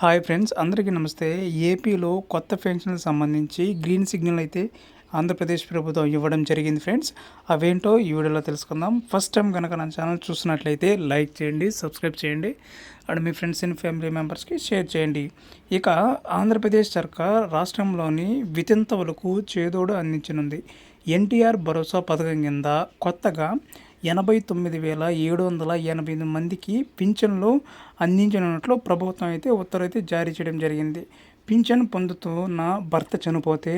Hi friends అందరికీ నమస్తే. ఏపీలో కొత్త పెన్షన్లకు సంబంధించి గ్రీన్ సిగ్నల్ అయితే ఆంధ్రప్రదేశ్ ప్రభుత్వం ఇవ్వడం జరిగింది ఫ్రెండ్స్ అవేంటో ఈ వీడియోలో తెలుసుకుందాం. ఫస్ట్ టైం కనుక నా ఛానల్ చూసినట్లయితే లైక్ చేయండి సబ్స్క్రైబ్ చేయండి అండ్ మీ ఫ్రెండ్స్ అండ్ ఫ్యామిలీ మెంబర్స్కి షేర్ చేయండి. ఇక ఆంధ్రప్రదేశ్ సర్కార్ రాష్ట్రంలోని వితంతవులకు చేదోడు అందించనుంది. ఎన్టీఆర్ భరోసా పథకం కింద కొత్తగా ఎనభై తొమ్మిది వేల ఏడు వందల ఎనభై ఎనిమిది మందికి పింఛన్లు అందించనున్నట్లు ప్రభుత్వం అయితే ఉత్తర్వు అయితే జారీ చేయడం జరిగింది. పింఛన్ పొందుతున్న భర్త చనిపోతే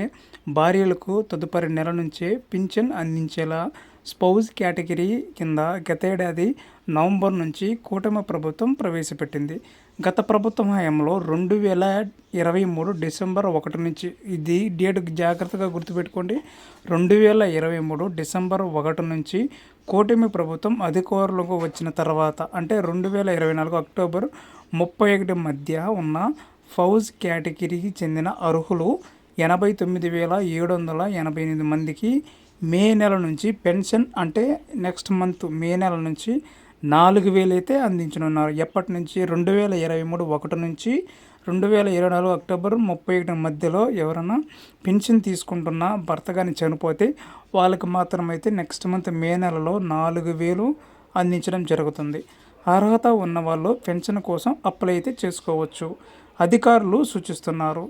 భార్యలకు తదుపరి నెల నుంచే పింఛన్ అందించేలా స్పౌజ్ కేటగిరీ కింద గతేడాది నవంబర్ నుంచి కూటమి ప్రభుత్వం ప్రవేశపెట్టింది. గత ప్రభుత్వం హయాంలో రెండు వేల ఇరవై మూడు డిసెంబర్ ఒకటి నుంచి ఇది డేట్ జాగ్రత్తగా గుర్తుపెట్టుకోండి. రెండు వేల ఇరవై మూడు డిసెంబర్ ఒకటి నుంచి కూటమి ప్రభుత్వం అధికారులకు వచ్చిన తర్వాత అంటే రెండు వేల ఇరవై నాలుగు అక్టోబర్ ముప్పై ఒకటి మధ్య ఉన్న ఫౌజ్ కేటగిరీకి చెందిన అర్హులు ఎనభై తొమ్మిది వేల ఏడు వందల ఎనభై ఎనిమిది మందికి మే నెల నుంచి పెన్షన్ అంటే నెక్స్ట్ మంత్ మే నెల నుంచి నాలుగు వేలు అయితే అందించనున్నారు. ఎప్పటి నుంచి? రెండు వేల ఇరవై మూడు ఒకటి నుంచి రెండు వేల ఇరవై నాలుగు అక్టోబర్ ముప్పై ఒకటి మధ్యలో ఎవరైనా పెన్షన్ తీసుకుంటున్న భర్త కానీ చనిపోతే వాళ్ళకి మాత్రమైతే నెక్స్ట్ మంత్ మే నెలలో నాలుగు వేలు అందించడం జరుగుతుంది. అర్హత ఉన్న వాళ్ళు పెన్షన్ కోసం అప్లై అయితే చేసుకోవచ్చు. అధికారులు సూచిస్తున్నారు.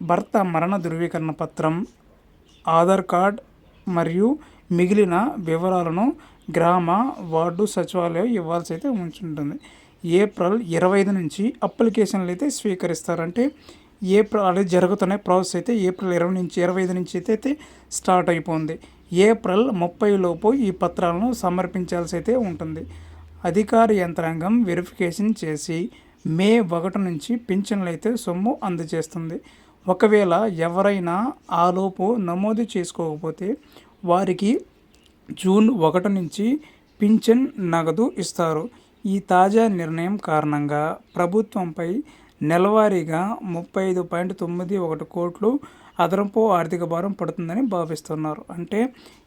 భర్త మరణ ధృవీకరణ పత్రం ఆధార్ కార్డ్ మరియు మిగిలిన వివరాలను గ్రామ వార్డు సచివాలయం ఇవ్వాల్సి అయితే ఉంచుంటుంది. ఏప్రిల్ ఇరవై ఐదు నుంచి అప్లికేషన్లు అయితే స్వీకరిస్తారంటే ఏప్రిల్ అదే జరుగుతున్నాయి ప్రాసెస్ అయితే ఏప్రిల్ ఇరవై నుంచి ఇరవై ఐదు నుంచి అయితే స్టార్ట్ అయిపోయింది ఏప్రిల్ ముప్పై లోపు ఈ పత్రాలను సమర్పించాల్సి అయితే ఉంటుంది. అధికార యంత్రాంగం వెరిఫికేషన్ చేసి మే ఒకటి నుంచి పింఛన్లు అయితే సొమ్ము అందజేస్తుంది. ఒకవేళ ఎవరైనా ఆలోపు నమోదు చేసుకోకపోతే వారికి జూన్ ఒకటి నుంచి పింఛన్ నగదు ఇస్తారు. ఈ తాజా నిర్ణయం కారణంగా ప్రభుత్వంపై నెలవారీగా ముప్పై ఐదు పాయింట్ తొమ్మిది ఒకటి కోట్లు అదనపు ఆర్థిక భారం పడుతుందని భావిస్తున్నారు. అంటే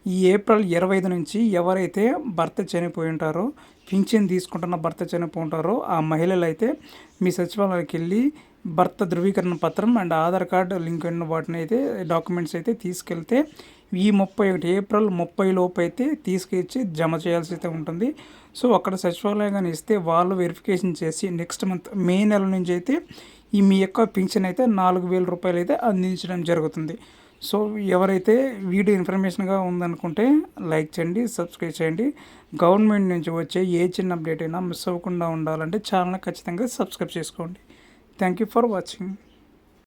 ఈ ఏప్రిల్ ఇరవై ఐదు నుంచి ఎవరైతే భర్త చనిపోయి ఉంటారో పింఛన్ తీసుకుంటున్న భర్త చనిపోయి ఆ మహిళలు అయితే మీ సచివాలయానికి వెళ్ళి భర్త ధృవీకరణ పత్రం అండ్ ఆధార్ కార్డు లింక్ అయిన వాటిని అయితే డాక్యుమెంట్స్ అయితే తీసుకెళ్తే ఈ ముప్పై ఒకటి ఏప్రిల్ ముప్పై లోపు అయితే తీసుకొచ్చి జమ చేయాల్సి అయితే ఉంటుంది. సో అక్కడ సచివాలయం ఇస్తే వాళ్ళు వెరిఫికేషన్ చేసి నెక్స్ట్ మంత్ మే నెల నుంచి అయితే ఈ మీ యొక్క పింఛన్ అయితే నాలుగు వేల రూపాయలు అయితే అందించడం జరుగుతుంది. సో ఎవరైతే వీడియో ఇన్ఫర్మేషన్గా ఉందనుకుంటే లైక్ చేయండి సబ్స్క్రైబ్ చేయండి. గవర్నమెంట్ నుంచి వచ్చే ఏ చిన్న అప్డేట్ అయినా మిస్ అవ్వకుండా ఉండాలంటే ఛానల్ ఖచ్చితంగా సబ్స్క్రైబ్ చేసుకోండి. Thank you for watching.